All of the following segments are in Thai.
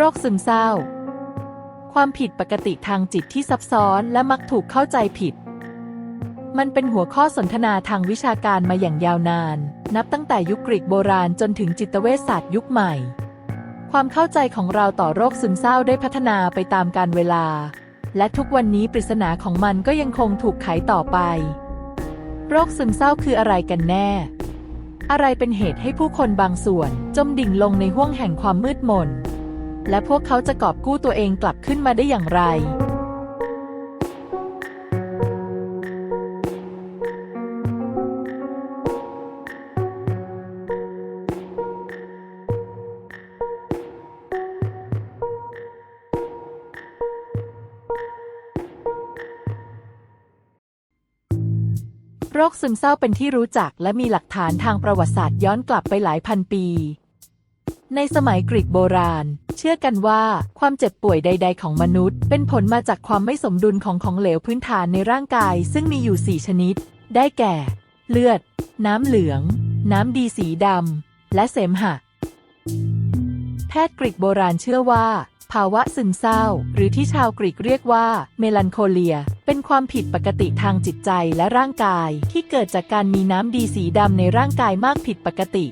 โรคซึมเศร้า ความผิดปกติทางจิตที่ซับซ้อนและมักถูกเข้าใจผิด มันเป็นหัวข้อสนทนาทางวิชาการมาอย่างยาวนาน นับตั้งแต่ยุคกรีกโบราณจนถึงจิตเวชศาสตร์ยุคใหม่ ความเข้าใจของเราต่อโรคซึมเศร้าได้พัฒนาไปตามกาลเวลา และทุกวันนี้ปริศนาของมันก็ยังคงถูกไขต่อไป โรคซึมเศร้าคืออะไรกันแน่อะไรเป็นเหตุให้ผู้คนบางส่วน จมดิ่งลงในห้วงแห่งความมืดมน และพวกเขาจะกอบกู้ตัวเองกลับขึ้นมาได้อย่างไร โรคซึมเศร้าเป็นที่รู้จักและมีหลักฐานทางประวัติศาสตร์ย้อนกลับไปหลายพันปี ในสมัยกรีกโบราณ เชื่อกันว่า ความเจ็บป่วยใด ๆ ของมนุษย์ เป็นผลมาจากความไม่สมดุลของของเหลวพื้นฐานในร่างกาย ซึ่งมีอยู่ 4 ชนิด ได้แก่ เลือด น้ำเหลือง น้ำดีสีดำและเสมหะ แพทย์กรีกโบราณเชื่อว่า ภาวะซึมเศร้า หรือที่ชาวกรีกเรียกว่า เมลันโคเลีย เป็นความผิดปกติทางจิตใจและร่างกาย ที่เกิดจากการมีน้ำดีสีดำในร่างกายมากผิดปกติ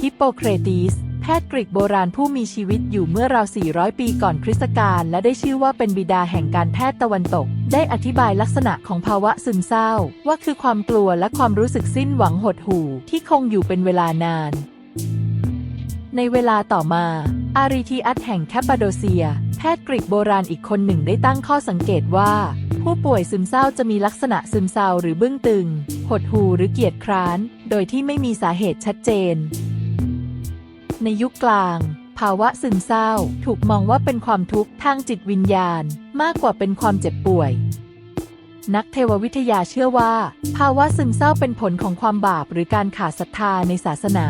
ฮิปโปเครติส ทย์กรีกโบราณผู้มีชีวิตอยู่เมื่อราว 400 ปีก่อนคริสตกาลและได้ชื่อว่าเป็นบิดาแห่งการแพทย์ตะวันตก ได้อธิบายลักษณะของภาวะซึมเศร้า ว่าคือความกลัวและความรู้สึกสิ้นหวังหดหู่ที่คงอยู่เป็นเวลานาน ในเวลาต่อมา อาริทีอัสแห่งแคปปาโดเซีย แพทย์กรีกโบราณอีกคนหนึ่งได้ตั้งข้อสังเกตว่าผู้ป่วยซึมเศร้าจะมีลักษณะซึมเศร้าหรือบึ้งตึง หดหู่หรือเกียจคร้าน โดยที่ไม่มีสาเหตุชัดเจน ในยุคกลาง ภาวะซึมเศร้า ถูกมองว่าเป็นความทุกข์ทางจิตวิญญาณ มากกว่าเป็นความเจ็บป่วย นักเทววิทยาเชื่อว่า ภาวะซึมเศร้าเป็นผลของความบาปหรือการขาดศรัทธาในศาสนา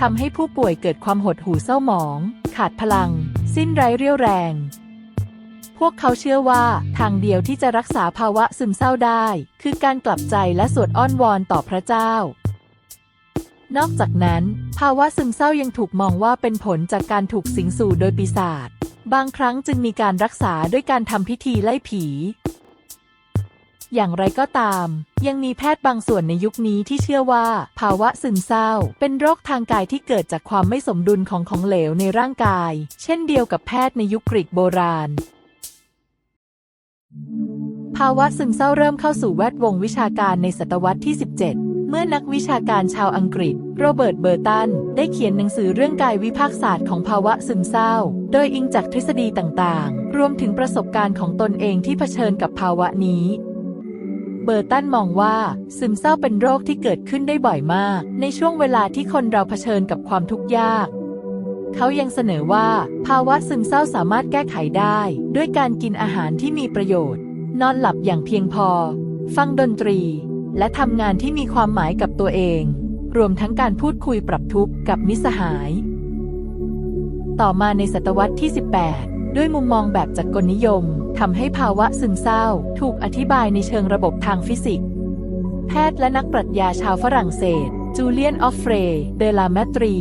ทำให้ผู้ป่วยเกิดความหดหู่เศร้าหมอง ขาดพลัง สิ้นไร้เรี่ยวแรง พวกเขาเชื่อว่า ทางเดียวที่จะรักษาภาวะซึมเศร้าได้ คือการกลับใจและสวดอ้อนวอนต่อพระเจ้า นอกจากนั้น ภาวะซึมเศร้ายังถูกมองว่าเป็นผลจากการถูกสิงสู่โดยปีศาจ บางครั้งจึงมีการรักษาด้วยการทำพิธีไล่ผี อย่างไรก็ตาม ยังมีแพทย์บางส่วนในยุคนี้ที่เชื่อว่า ภาวะซึมเศร้า เป็นโรคทางกายที่เกิดจากความไม่สมดุลของของเหลวในร่างกาย เช่นเดียวกับแพทย์ในยุคกรีกโบราณภาวะซึมเศร้าเริ่มเข้าสู่แวดวงวิชาการในศตวรรษที่ 17เมื่อนักวิชาการชาวอังกฤษ โรเบิร์ตเบอร์ตัน ได้เขียนหนังสือเรื่องกายวิภาคศาสตร์ของภาวะซึมเศร้า โดยอิงจากทฤษฎีต่างๆ รวมถึงประสบการณ์ของตนเองที่เผชิญกับภาวะนี้เบอร์ตันมองว่า ซึมเศร้าเป็นโรคที่เกิดขึ้นได้บ่อยมาก ในช่วงเวลาที่คนเราเผชิญกับความทุกข์ยาก เขายังเสนอว่า ภาวะซึมเศร้าสามารถแก้ไขได้ ด้วยการกินอาหารที่มีประโยชน์ นอนหลับอย่างเพียงพอ ฟังดนตรี และทำงานที่มีความหมายกับตัวเอง รวมทั้งการพูดคุยปรับทุกข์กับมิสหาย ต่อมาในศตวรรษที่ 18 ด้วยมุมมองแบบจักรนิยมทำให้ภาวะซึมเศร้า ถูกอธิบายในเชิงระบบทางฟิสิกส์ แพทย์และนักปรัชญาชาวฝรั่งเศส จูเลียน ออฟเฟรเดลาแมตรี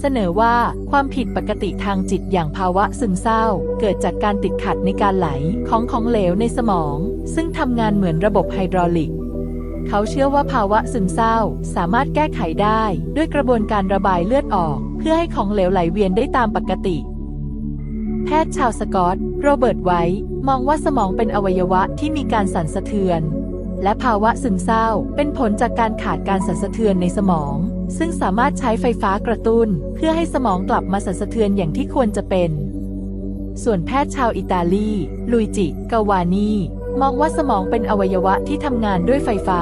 เสนอว่าความผิดปกติทางจิตอย่างภาวะซึมเศร้า เกิดจากการติดขัดในการไหลของของเหลวในสมอง ซึ่งทำงานเหมือนระบบไฮดรอลิก เขาเชื่อว่าภาวะซึมเศร้า สามารถแก้ไขได้ ด้วยกระบวนการระบายเลือดออก เพื่อให้ของเหลวไหลเวียนได้ตามปกติ แพทย์ชาวสกอต โรเบิร์ตไวท์มองว่าสมองเป็นอวัยวะที่มีการสั่นสะเทือน และภาวะซึมเศร้า เป็นผลจากการขาดการสั่นสะเทือนในสมอง ซึ่งสามารถใช้ไฟฟ้ากระตุ้น เพื่อให้สมองกลับมาสั่นสะเทือนอย่างที่ควรจะเป็นส่วนแพทย์ชาวอิตาลี ลุยจิ กาวานี มองว่าสมองเป็นอวัยวะที่ทำงานด้วยไฟฟ้า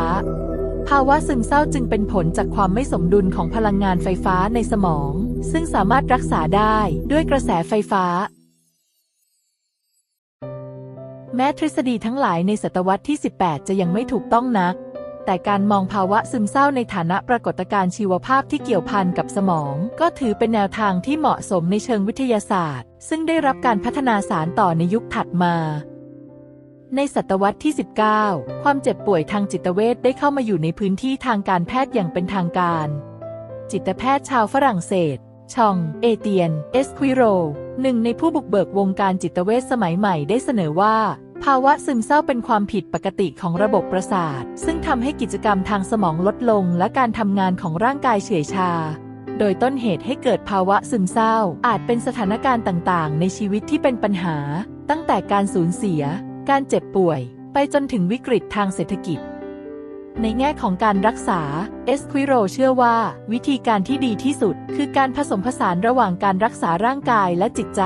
ภาวะซึมเศร้าจึงเป็นผลจากความไม่สมดุลของพลังงานไฟฟ้าในสมอง ซึ่งสามารถรักษาได้ด้วยกระแสไฟฟ้า แม้ทฤษฎีทั้งหลายในศตวรรษที่ 18 จะยังไม่ถูกต้องนัก แต่การมองภาวะซึมเศร้าในฐานะปรากฏการณ์ชีวภาพที่เกี่ยวพันกับสมอง ก็ถือเป็นแนวทางที่เหมาะสมในเชิงวิทยาศาสตร์ ซึ่งได้รับการพัฒนาสารต่อในยุคถัดมา ในศตวรรษที่ 19 ความเจ็บป่วยทางจิตเวชได้เข้ามาอยู่ในพื้นที่ทางการแพทย์อย่างเป็นทางการ จิตแพทย์ชาวฝรั่งเศส ชอง เอเตียน เอสควิโร หนึ่งในผู้บุกเบิกวงการจิตเวชสมัยใหม่ได้เสนอว่า ภาวะซึมเศร้าเป็นความผิดปกติของระบบประสาท ซึ่งทำให้กิจกรรมทางสมองลดลงและการทำงานของร่างกายเฉื่อยชา โดยต้นเหตุให้เกิดภาวะซึมเศร้า อาจเป็นสถานการณ์ต่างๆ ในชีวิตที่เป็นปัญหา ตั้งแต่การสูญเสีย การเจ็บป่วย ไปจนถึงวิกฤตทางเศรษฐกิจ ในแง่ของการรักษา เอสควิโรเชื่อว่า วิธีการที่ดีที่สุด คือการผสมผสานระหว่างการรักษาร่างกายและจิตใจ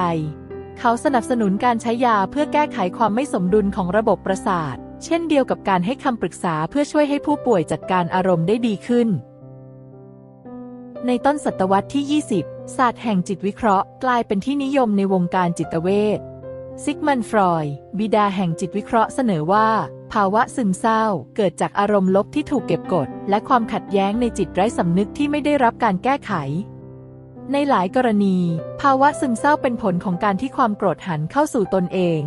เขาสนับสนุนการใช้ยาเพื่อแก้ไขความไม่สมดุลของระบบประสาท เช่นเดียวกับการให้คำปรึกษาเพื่อช่วยให้ผู้ป่วยจัดการอารมณ์ได้ดีขึ้นในต้นศตวรรษที่ 20 ศาสตร์แห่งจิตวิเคราะห์ กลายเป็นที่นิยมในวงการจิตเวช ซิกมันฟรอยด์บิดาแห่งจิตวิเคราะห์เสนอว่า ภาวะซึมเศร้า เกิดจากอารมณ์ลบที่ถูกเก็บกด และความขัดแย้งในจิตไร้สำนึกที่ไม่ได้รับการแก้ไข ในหลายกรณี ภาวะซึมเศร้าเป็นผลของการที่ความโกรธหันเข้าสู่ตนเอง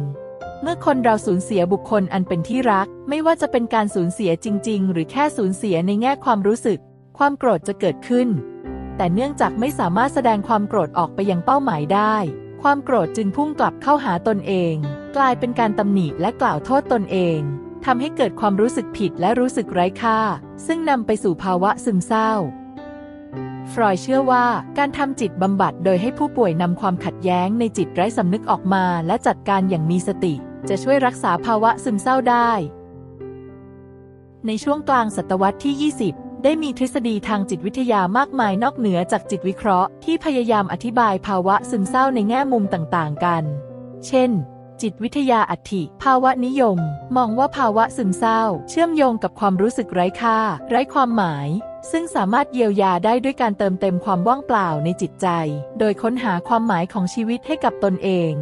เมื่อคนเราสูญเสียบุคคลอันเป็นที่รัก ไม่ว่าจะเป็นการสูญเสียจริง ๆ หรือแค่สูญเสียในแง่ความรู้สึก ความโกรธจะเกิดขึ้น แต่เนื่องจากไม่สามารถแสดงความโกรธออกไปยังเป้าหมายได้ ความโกรธจึงพุ่งกลับเข้าหาตนเอง กลายเป็นการตำหนิและกล่าวโทษตนเองทำให้เกิดความรู้สึกผิดและรู้สึกไร้ค่า ซึ่งนำไปสู่ภาวะซึมเศร้า ฟรอยเชื่อว่าการทำจิตบำบัดโดยให้ผู้ป่วยนำความขัดแย้งในจิตไร้สำนึกออกมาและจัดการอย่างมีสติ จะช่วยรักษาภาวะซึมเศร้าได้ ในช่วงกลางศตวรรษที่ 20 ได้มีทฤษฎีทางจิตวิทยามากมายนอกเหนือจากจิตวิเคราะห์ที่พยายามอธิบายภาวะซึมเศร้าในแง่มุมต่างๆ กัน เช่น จิตวิทยาอัตถิภาวะนิยม มองว่าภาวะซึมเศร้า เชื่อมโยงกับความรู้สึกไร้ค่า ไร้ความหมาย ซึ่งสามารถเยียวยาได้ด้วยการเติมเต็มความว่างเปล่าในจิตใจ โดยค้นหาความหมายของชีวิตให้กับตนเอง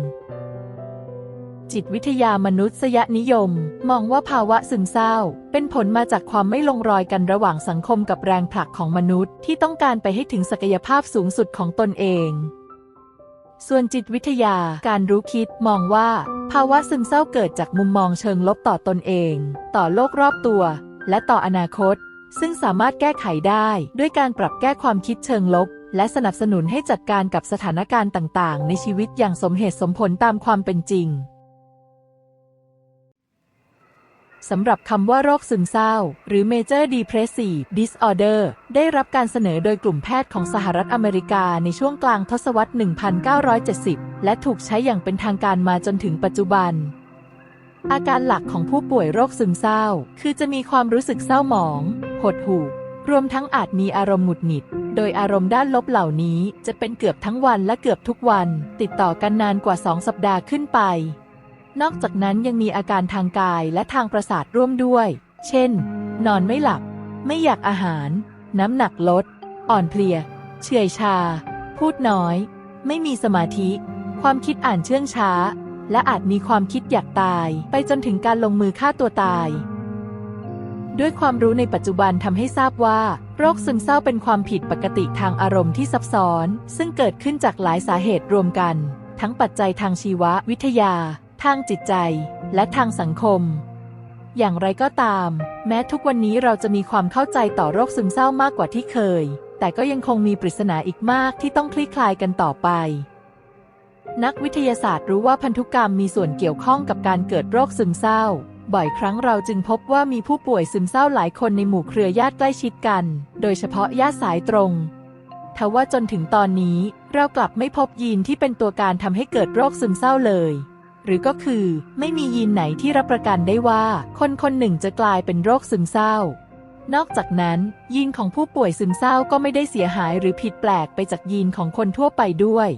จิตวิทยามนุษยนิยม มองว่าภาวะซึมเศร้า เป็นผลมาจากความไม่ลงรอยกันระหว่างสังคมกับแรงผลักของมนุษย์ ที่ต้องการไปให้ถึงศักยภาพสูงสุดของตนเอง ส่วนจิตวิทยาการรู้คิดมองว่า ภาวะซึมเศร้าเกิดจากมุมมองเชิงลบต่อตนเอง ต่อโลกรอบตัว และต่ออนาคต ซึ่งสามารถแก้ไขได้ด้วยการปรับแก้ความคิดเชิงลบและสนับสนุนให้จัดการกับสถานการณ์ต่าง ๆ ในชีวิตอย่างสมเหตุสมผลตามความเป็นจริง สำหรับคำว่าโรคซึมเศร้า หรือ Major Depressive Disorder ได้รับการเสนอโดยกลุ่มแพทย์ของสหรัฐอเมริกาในช่วงกลางทศวรรษ 1970 และถูกใช้อย่างเป็นทางการมาจนถึงปัจจุบัน อาการหลักของผู้ป่วยโรคซึมเศร้า คือจะมีความรู้สึกเศร้าหมอง หดหู่ รวมทั้งอาจมีอารมณ์หงุดหงิด โดยอารมณ์ด้านลบเหล่านี้จะเป็นเกือบทั้งวันและเกือบทุกวัน ติดต่อกันนานกว่า 2 สัปดาห์ขึ้นไป นอกจากนั้นยังมีอาการทางกายและทางประสาทร่วมด้วย เช่น นอนไม่หลับ ไม่อยากอาหาร น้ำหนักลด อ่อนเพลีย เฉื่อยชา พูดน้อย ไม่มีสมาธิ ความคิดอ่านเชื่องช้า และอาจมีความคิดอยากตาย ไปจนถึงการลงมือฆ่าตัวตาย ด้วยความรู้ในปัจจุบันทำให้ทราบว่า โรคซึมเศร้าเป็นความผิดปกติทางอารมณ์ที่ซับซ้อน ซึ่งเกิดขึ้นจากหลายสาเหตุรวมกัน ทั้งปัจจัยทางชีววิทยา ทางจิตใจ และทางสังคม อย่างไรก็ตาม แม้ทุกวันนี้เราจะมีความเข้าใจต่อโรคซึมเศร้ามากกว่าที่เคย แต่ก็ยังคงมีปริศนาอีกมากที่ต้องคลี่คลายกันต่อไป นักวิทยาศาสตร์รู้ว่าพันธุกรรมมีส่วนเกี่ยวข้องกับการเกิดโรคซึมเศร้า บ่อยครั้งเราจึงพบว่ามีผู้ป่วยซึมเศร้าหลายคนในหมู่เครือญาติใกล้ชิดกัน โดยเฉพาะญาติสายตรงทว่าจนถึงตอนนี้เรากลับไม่พบยีนที่เป็นตัวการทำให้เกิดโรคซึมเศร้าเลย หรือก็คือ ไม่มียีนไหนที่รับประกันได้ว่า คนคนหนึ่งจะกลายเป็นโรคซึมเศร้า นอกจากนั้น ยีนของผู้ป่วยซึมเศร้าก็ไม่ได้เสียหายหรือผิดแปลกไปจากยีนของคนทั่วไปด้วย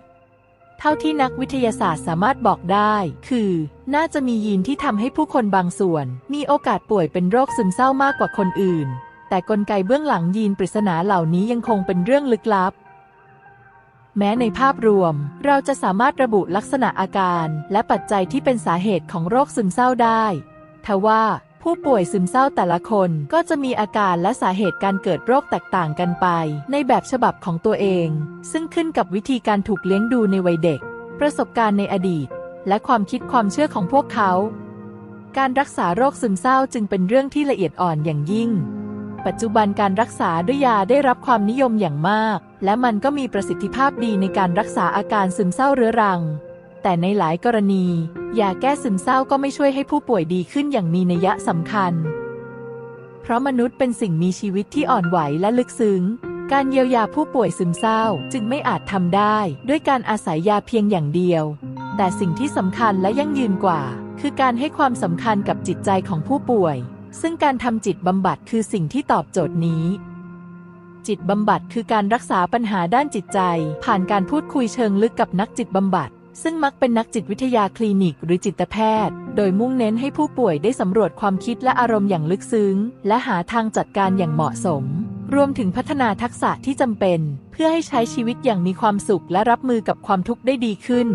เท่าที่นักวิทยาศาสตร์สามารถบอกได้ คือ น่าจะมียีนที่ทำให้ผู้คนบางส่วน มีโอกาสป่วยเป็นโรคซึมเศร้ามากกว่าคนอื่น แต่กลไกเบื้องหลังยีนปริศนาเหล่านี้ยังคงเป็นเรื่องลึกลับ แม้ในภาพรวม เราจะสามารถระบุลักษณะอาการ และปัจจัยที่เป็นสาเหตุของโรคซึมเศร้าได้ทว่าผู้ป่วยซึมเศร้าแต่ละคนก็จะมีอาการและสาเหตุการเกิดโรคแตกต่างกันไป ในแบบฉบับของตัวเอง ซึ่งขึ้นกับวิธีการถูกเลี้ยงดูในวัยเด็ก ประสบการณ์ในอดีต และความคิดความเชื่อของพวกเขา การรักษาโรคซึมเศร้าจึงเป็นเรื่องที่ละเอียดอ่อนอย่างยิ่ง ปัจจุบันการรักษาด้วยยาได้รับความนิยมอย่างมาก และมันก็มีประสิทธิภาพดีในการรักษาอาการซึมเศร้าเรื้อรัง แต่ในหลายกรณียาแก้ซึมเศร้าก็ไม่ช่วยให้ผู้ป่วยดีขึ้นอย่างมีนัยสำคัญ เพราะมนุษย์เป็นสิ่งมีชีวิตที่อ่อนไหวและลึกซึ้ง การเยียวยาผู้ป่วยซึมเศร้าจึงไม่อาจทำได้ ด้วยการอาศัยยาเพียงอย่างเดียว แต่สิ่งที่สำคัญและยั่งยืนกว่า คือการให้ความสำคัญกับจิตใจของผู้ป่วย ซึ่งการทำจิตบำบัดคือสิ่งที่ตอบโจทย์นี้ จิตบำบัดคือการรักษาปัญหาด้านจิตใจ ผ่านการพูดคุยเชิงลึกกับนักจิตบำบัด ซึ่งมักเป็นนักจิตวิทยาคลินิกหรือจิตแพทย์ โดยมุ่งเน้นให้ผู้ป่วยได้สำรวจความคิดและอารมณ์อย่างลึกซึ้ง และหาทางจัดการอย่างเหมาะสม รวมถึงพัฒนาทักษะที่จำเป็น เพื่อให้ใช้ชีวิตอย่างมีความสุขและรับมือกับความทุกข์ได้ดีขึ้น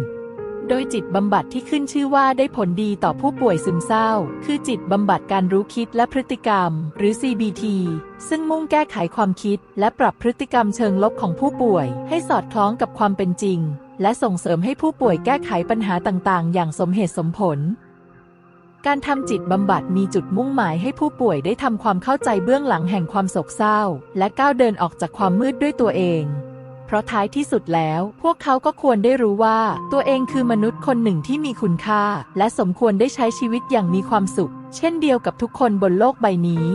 โดยจิตบำบัดที่ขึ้นชื่อว่าได้ผลดีต่อผู้ป่วยซึมเศร้า คือจิตบำบัดการรู้คิดและพฤติกรรม หรือ CBT ซึ่งมุ่งแก้ไขความคิด และปรับพฤติกรรมเชิงลบของผู้ป่วย ให้สอดคล้องกับความเป็นจริง และส่งเสริมให้ผู้ป่วยแก้ไขปัญหาต่างๆ อย่างสมเหตุสมผลการทำจิตบำบัดมีจุดมุ่งหมายให้ผู้ป่วยได้ทำความเข้าใจเบื้องหลังแห่งความโศกเศร้า และก้าวเดินออกจากความมืดด้วยตัวเอง ราะท้ายที่สุดแล้ว พวกเขาก็ควรได้รู้ว่า ตัวเองคือมนุษย์คนหนึ่งที่มีคุณค่า และสมควรได้ใช้ชีวิตอย่างมีความสุข เช่นเดียวกับทุกคนบนโลกใบนี้